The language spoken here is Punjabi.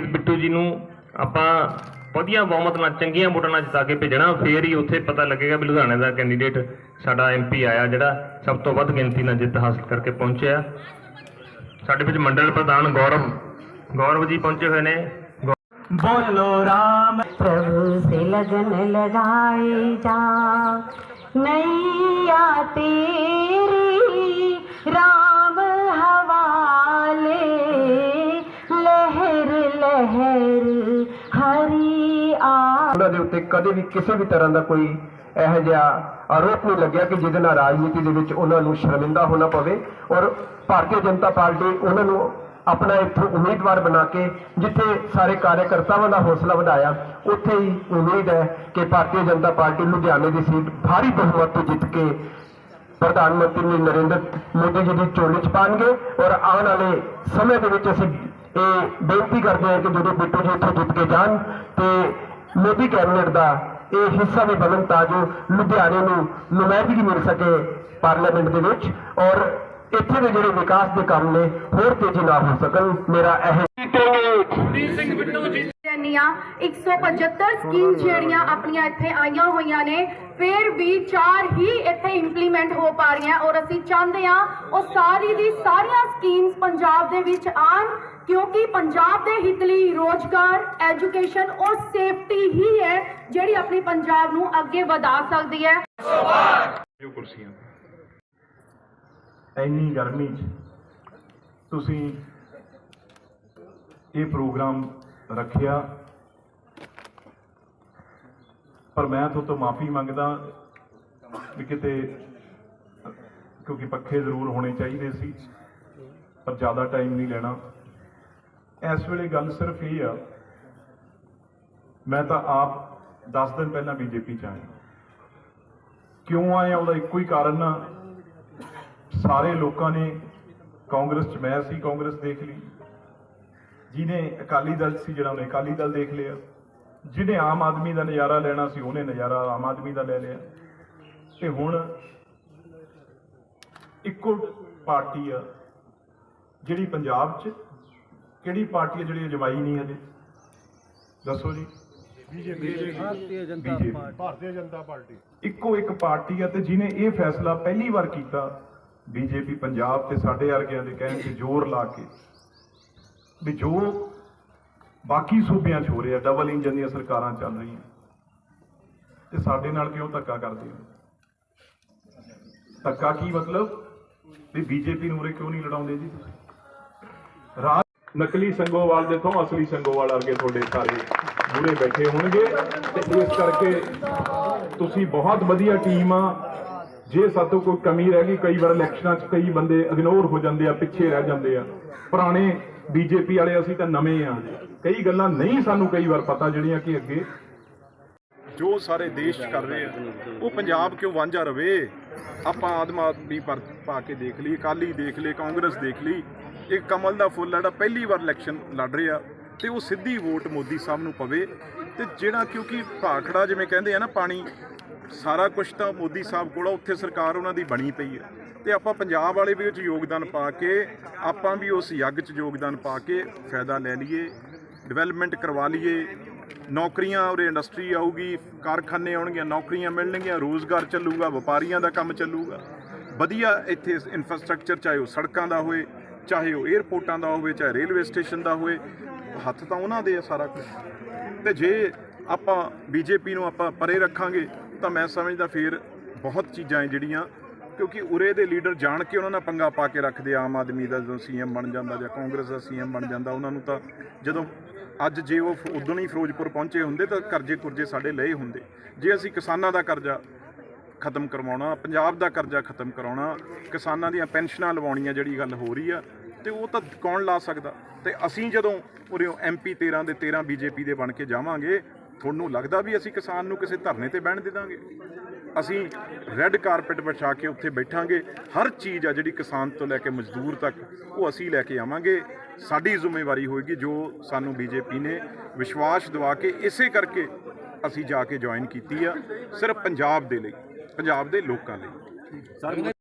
ਅਮਰੀਤ ਬਿੱਟੂ ਜੀ ਨੂੰ ਆਪਾਂ ਵਧੀਆ ਬਹੁਮਤ ਨਾਲ ਚੰਗੀਆਂ ਵੋਟਾਂ ਨਾਲ ਜਿਤਾ ਕੇ ਭੇਜਣਾ। ਫੇਰ ਹੀ ਉੱਥੇ ਪਤਾ ਲੱਗੇਗਾ ਵੀ ਲੁਧਿਆਣੇ ਦਾ ਕੈਂਡੀਡੇਟ ਸਾਡਾ ਐਮਪੀ ਆਇਆ ਜਿਹੜਾ ਸਭ ਤੋਂ ਵੱਧ ਗਿਣਤੀ ਨਾਲ ਜਿੱਤ ਹਾਸਲ ਕਰਕੇ ਪਹੁੰਚਿਆ। ਸਾਡੇ ਵਿੱਚ ਮੰਡਲ ਪ੍ਰਧਾਨ ਗੌਰਵ ਗੌਰਵ ਜੀ ਪਹੁੰਚੇ ਹੋਏ ਨੇ। ਬੋਲੋ ਰਾਮ। ਪ੍ਰਭੂ ਸੇ ਲਗਨ ਲਗਾਏ ਜਾ ਨਈਆ ਤੇਰੀ ਰਾਮ। ਉਹਨਾਂ ਦੇ ਉੱਤੇ ਕਦੇ ਵੀ ਕਿਸੇ ਵੀ ਤਰ੍ਹਾਂ ਦਾ ਕੋਈ ਇਹੋ ਜਿਹਾ ਆਰੋਪ ਨਹੀਂ ਲੱਗਿਆ ਕਿ ਜਿਹਦੇ ਨਾਲ ਰਾਜਨੀਤੀ ਦੇ ਵਿੱਚ ਉਹਨਾਂ ਨੂੰ ਸ਼ਰਮਿੰਦਾ ਹੋਣਾ ਪਵੇ ਔਰ ਭਾਰਤੀ ਜਨਤਾ ਪਾਰਟੀ ਉਹਨਾਂ ਨੂੰ ਆਪਣਾ ਇੱਥੋਂ ਉਮੀਦਵਾਰ ਬਣਾ ਕੇ ਜਿੱਥੇ ਸਾਰੇ ਕਾਰਜਕਰਤਾਵਾਂ ਦਾ ਹੌਸਲਾ ਵਧਾਇਆ, ਉੱਥੇ ਹੀ ਉਮੀਦ ਹੈ ਕਿ ਭਾਰਤੀ ਜਨਤਾ ਪਾਰਟੀ ਲੁਧਿਆਣੇ ਦੀ ਸੀਟ ਭਾਰੀ ਬਹੁਮਤ ਤੋਂ ਜਿੱਤ ਕੇ ਪ੍ਰਧਾਨ ਮੰਤਰੀ ਨਰਿੰਦਰ ਮੋਦੀ ਜੀ ਦੀ ਝੋਲੀ ਚ ਪਾਣਗੇ ਔਰ ਆਉਣ ਵਾਲੇ ਸਮੇਂ ਦੇ ਵਿੱਚ ਅਸੀਂ ਇਹ ਬੇਨਤੀ ਕਰਦੇ ਹਾਂ ਕਿ ਜਦੋਂ ਬਿੱਟੂ ਜੀ ਇੱਥੋਂ ਜਿੱਤ ਕੇ ਜਾਣ ਤੇ ਮੋਦੀ ਕੈਬਨਿਟ ਦਾ ਇਹ ਹਿੱਸਾ ਵੀ ਬਣਨ ਤਾਂ ਜੋ ਲੁਧਿਆਣੇ ਨੂੰ ਨੁਮਾਇੰਦਗੀ ਮਿਲ ਸਕੇ ਪਾਰਲੀਮੈਂਟ ਦੇ ਵਿੱਚ ਔਰ ਇੱਥੇ ਦੇ ਜਿਹੜੇ ਵਿਕਾਸ ਦੇ ਕੰਮ ਨੇ ਹੋਰ ਤੇਜ਼ੀ ਨਾਲ ਹੋ ਸਕਣ, ਮੇਰਾ ਇਹ ਜਾਂਦੀਆਂ 175 ਸਕੀਮ ਜਿਹੜੀਆਂ ਆਪਣੀਆਂ ਇੱਥੇ ਆਈਆਂ ਹੋਈਆਂ ਨੇ ਫਿਰ ਵੀ ਚਾਰ ਹੀ ਇੱਥੇ ਇੰਪਲੀਮੈਂਟ ਹੋ ਪਾ ਰਹੀਆਂ ਔਰ ਅਸੀਂ ਚਾਹੁੰਦੇ ਹਾਂ ਉਹ ਸਾਰੀ ਦੀ ਸਾਰੀਆਂ ਸਕੀਮਸ ਪੰਜਾਬ ਦੇ ਵਿੱਚ ਆਣ ਕਿਉਂਕਿ ਪੰਜਾਬ ਦੇ ਹਿੱਤ ਲਈ ਰੋਜ਼ਗਾਰ ਐਜੂਕੇਸ਼ਨ ਔਰ ਸੇਫਟੀ ਹੀ ਹੈ ਜਿਹੜੀ ਆਪਣੀ ਪੰਜਾਬ ਨੂੰ ਅੱਗੇ ਵਧਾ ਸਕਦੀ ਹੈ। ਕੁਰਸੀਆਂ। ਇੰਨੀ ਗਰਮੀ 'ਚ ਤੁਸੀਂ ਇਹ ਪ੍ਰੋਗਰਾਮ ਰੱਖਿਆ। ਪਰ ਮੈਂ ਤੁਹਾਡੇ ਮਾਫੀ ਮੰਗਦਾ ਵੀ ਕਿਤੇ, ਕਿਉਂਕਿ ਪੱਖੇ ਜ਼ਰੂਰ ਹੋਣੇ ਚਾਹੀਦੇ ਸੀ, ਪਰ ਜ਼ਿਆਦਾ ਟਾਈਮ ਨਹੀਂ ਲੈਣਾ। ਇਸ ਵੇਲੇ ਗੱਲ ਸਿਰਫ ਇਹ ਆ, ਮੈਂ ਤਾਂ ਆਪ 10 ਦਿਨ ਪਹਿਲਾਂ ਬੀਜੇਪੀ ਚ ਆਇਆ। ਕਿਉਂ ਆਇਆ ਉਹਦਾ ਇੱਕੋ ਹੀ ਕਾਰਨ ਆ, ਸਾਰੇ ਲੋਕਾਂ ਨੇ ਕਾਂਗਰਸ ਚ, ਮੈਂ ਸੀ ਕਾਂਗਰਸ ਦੇਖ ਲਈ। ਜਿਹਨੇ ਅਕਾਲੀ ਦਲ ਸੀ ਜਿਹੜਾ ਉਹਨੇ ਅਕਾਲੀ ਦਲ ਦੇਖ ਲਿਆ। ਜਿਹਨੇ ਆਮ ਆਦਮੀ ਦਾ ਨਜ਼ਾਰਾ ਲੈਣਾ ਸੀ ਉਹਨੇ ਨਜ਼ਾਰਾ ਆਮ ਆਦਮੀ ਦਾ ਲੈ ਲਿਆ। ਤੇ ਹੁਣ ਇੱਕੋ ਪਾਰਟੀ ਆ ਜਿਹੜੀ ਪੰਜਾਬ 'ਚ ਕਿਹੜੀ ਪਾਰਟੀ ਆ ਜਿਹੜੀ ਅਜਮਾਈ ਨਹੀਂ ਹਜੇ? ਦੱਸੋ ਜੀ। BJP Bharatiya Janata party. ਇੱਕੋ ਇੱਕ ਪਾਰਟੀ ਆ ਤੇ ਜਿਹਨੇ ਇਹ ਫੈਸਲਾ ਪਹਿਲੀ ਵਾਰ ਕੀਤਾ ਬੀਜੇਪੀ ਪੰਜਾਬ ਤੇ ਸਾਡੇ ਵਰਗਿਆਂ ਦੇ ਕਹਿਣ ਤੇ ਜ਼ੋਰ ਲਾ ਕੇ ਵੀ ਜੋ ਬਾਕੀ ਸੂਬਿਆਂ 'ਚ ਹੋ ਰਿਹਾ ਡਬਲ ਇੰਜਨ ਦੀਆਂ ਸਰਕਾਰਾਂ ਚੱਲ ਰਹੀਆਂ। ਤੇ ਸਾਡੇ ਨਾਲ ਕਿਉਂ ਧੱਕਾ ਕਰਦੇ ਹੋ? ਧੱਕਾ ਕੀ ਮਤਲਬ? ਵੀ ਬੀਜੇਪੀ ਨੂੰ ਉਰੇ ਕਿਉਂ ਨਹੀਂ ਲੜਾਉਂਦੇ ਜੀ ਰਾਜ ਨਕਲੀ ਸੰਗੋਵਾਲ ਦੇ ਤੋਂ ਅਸਲੀ ਸੰਗੋਵਾਲ ਵਰਗੇ ਤੁਹਾਡੇ ਸਾਰੇ ਮੂਰੇ ਬੈਠੇ ਹੋਣਗੇ। ਤੇ ਇਸ ਕਰਕੇ ਤੁਸੀਂ ਬਹੁਤ ਵਧੀਆ ਟੀਮ ਆ। ਜੇ ਸਾਤੋਂ ਕੋਈ ਕਮੀ ਰਹਿ ਗਈ, ਕਈ ਵਾਰ ਇਲੈਕਸ਼ਨਾਂ 'ਚ ਕਈ ਬੰਦੇ ਇਗਨੋਰ ਹੋ ਜਾਂਦੇ ਆ, ਪਿੱਛੇ ਰਹਿ ਜਾਂਦੇ ਆ। ਪੁਰਾਣੇ ਬੀਜੇਪੀ ਵਾਲੇ ਅਸੀਂ ਤਾਂ ਨਵੇਂ ਆ। ਕਈ ਗੱਲਾਂ ਨਹੀਂ ਸਾਨੂੰ ਕਈ ਵਾਰ ਪਤਾ ਜਿਹੜੀਆਂ ਕਿ ਅੱਗੇ ਜੋ ਸਾਰੇ ਦੇਸ਼ ਕਰ ਰਹੇ ਆ, ਉਹ ਪੰਜਾਬ ਕਿਉਂ ਵਾਂਝਾ ਰਵੇ? ਆਪਾਂ ਆਦਮ ਆਦਮੀ ਪਰ ਪਾ ਕੇ ਦੇਖ ਲਈ, ਅਕਾਲੀ ਦੇਖ ਲਈ, ਕਾਂਗਰਸ ਦੇਖ ਲਈ। ਇਹ ਕਮਲ ਦਾ ਫੁੱਲ ਜਿਹੜਾ ਪਹਿਲੀ ਵਾਰ ਇਲੈਕਸ਼ਨ ਲੜ ਰਿਹਾ ਤੇ ਉਹ ਸਿੱਧੀ ਵੋਟ ਮੋਦੀ ਸਾਹਿਬ ਨੂੰ ਪਵੇ। ਤੇ ਜਿਹੜਾ ਕਿਉਂਕਿ ਭਾਖੜਾ ਜਿਵੇਂ ਕਹਿੰਦੇ ਆ ਨਾ ਪਾਣੀ ਸਾਰਾ ਕੁਝ ਤਾਂ ਮੋਦੀ ਸਾਹਿਬ ਕੋਲ ਉੱਥੇ ਸਰਕਾਰ ਉਹਨਾਂ ਦੀ ਬਣੀ ਪਈ ਹੈ। ਤੇ ਆਪਾਂ ਪੰਜਾਬ ਵਾਲੇ ਵੀ ਉਹ 'ਚ ਯੋਗਦਾਨ ਪਾ ਕੇ, ਆਪਾਂ ਵੀ ਉਸ ਯੱਗ 'ਚ ਯੋਗਦਾਨ ਪਾ ਕੇ ਫਾਇਦਾ ਲੈ ਲਈਏ ਡਿਵੈਲਪਮੈਂਟ ਕਰਵਾ ਲਈਏ। ਨੌਕਰੀਆਂ ਔਰ ਇੰਡਸਟਰੀ ਆਊਗੀ, ਕਾਰਖਾਨੇ ਆਉਣਗੀਆਂ ਨੌਕਰੀਆਂ ਮਿਲਣਗੀਆਂ, ਰੋਜ਼ਗਾਰ ਚੱਲੂਗਾ, ਵਪਾਰੀਆਂ ਦਾ ਕੰਮ ਚੱਲੂਗਾ। ਵਧੀਆ ਇੱਥੇ ਇਨਫਰਾਸਟ੍ਰਕਚਰ ਚਾਹੇ ਉਹ ਸੜਕਾਂ ਦਾ ਹੋਵੇ ਚਾਹੇ ਉਹ 에ਅਰਪੋਰਟਾਂ ਦਾ ਹੋਵੇ, ਚਾਹੇ ਰੇਲਵੇ ਸਟੇਸ਼ਨ ਦਾ ਹੋਵੇ ਹੱਥ ਤਾਂ ਉਹਨਾਂ ਦੇ ਆ ਸਾਰਾ ਕੁਝ ਤੇ ਜੇ ਆਪਾਂ ਬੀਜੇਪੀ ਨੂੰ ਆਪਾਂ ਪਰੇ ਰੱਖਾਂਗੇ ਤਾਂ ਮੈਂ ਸਮਝਦਾ ਫਿਰ ਬਹੁਤ ਚੀਜ਼ਾਂ ਹੈ ਜਿਹੜੀਆਂ, ਕਿਉਂਕਿ ਉਰੇ ਦੇ ਲੀਡਰ ਜਾਣ ਕੇ ਉਹਨਾਂ ਨਾਲ ਪੰਗਾ ਪਾ ਕੇ ਰੱਖਦੇ ਆਮ ਆਦਮੀ ਦਾ ਜਦੋਂ ਸੀਐਮ ਬਣ ਜਾਂਦਾ ਜਾਂ ਕਾਂਗਰਸ ਦਾ ਸੀਐਮ ਬਣ ਜਾਂਦਾ, ਉਹਨਾਂ ਨੂੰ ਤਾਂ ਜਦੋਂ ਅੱਜ ਜੇ ਉਹ ਉਦੋਂ ਹੀ ਫਿਰੋਜ਼ਪੁਰ ਪਹੁੰਚੇ ਹੁੰਦੇ ਤਾਂ ਕਰਜ਼ੇ ਕੁਰਜ਼ੇ ਸਾਡੇ ਲਏ ਹੁੰਦੇ। ਜੇ ਅਸੀਂ ਕਿਸਾਨਾਂ ਦਾ ਕਰਜ਼ਾ ਖਤਮ ਕਰਵਾਉਣਾ, ਪੰਜਾਬ ਦਾ ਕਰਜ਼ਾ ਖਤਮ ਕਰਾਉਣਾ, ਕਿਸਾਨਾਂ ਦੀਆਂ ਪੈਨਸ਼ਨਾਂ ਲਵਾਉਣੀਆਂ ਜਿਹੜੀ ਗੱਲ ਹੋ ਰਹੀ ਆ, ਤੇ ਉਹ ਤਾਂ ਕੌਣ ਲਾ ਸਕਦਾ? ਤੇ ਅਸੀਂ ਜਦੋਂ ਉਰੇ ਐਮਪੀ 13 ਦੇ 13 ਬੀਜੇਪੀ ਦੇ ਬਣ ਕੇ ਜਾਵਾਂਗੇ ਤੁਹਾਨੂੰ ਲੱਗਦਾ ਵੀ ਅਸੀਂ ਕਿਸਾਨ ਨੂੰ ਕਿਸੇ ਧਰਨੇ ਤੇ ਬਹਿਣ ਦੇ ਦਾਂਗੇ? ਅਸੀਂ ਰੈੱਡ ਕਾਰਪਟ ਵਿਛਾ ਕੇ ਉੱਥੇ ਬੈਠਾਂਗੇ। ਹਰ ਚੀਜ਼ ਆ ਜਿਹੜੀ ਕਿਸਾਨ ਤੋਂ ਲੈ ਕੇ ਮਜ਼ਦੂਰ ਤੱਕ, ਉਹ ਅਸੀਂ ਲੈ ਕੇ ਆਵਾਂਗੇ। ਸਾਡੀ ਜ਼ਿੰਮੇਵਾਰੀ ਹੋਏਗੀ ਜੋ ਸਾਨੂੰ ਬੀਜੇਪੀ ਨੇ ਵਿਸ਼ਵਾਸ ਦਿਵਾ ਕੇ ਇਸੇ ਕਰਕੇ ਅਸੀਂ ਜਾ ਕੇ ਜੁਆਇਨ ਕੀਤੀ ਆ, ਸਿਰਫ ਪੰਜਾਬ ਦੇ ਲਈ, ਪੰਜਾਬ ਦੇ ਲੋਕਾਂ ਲਈ।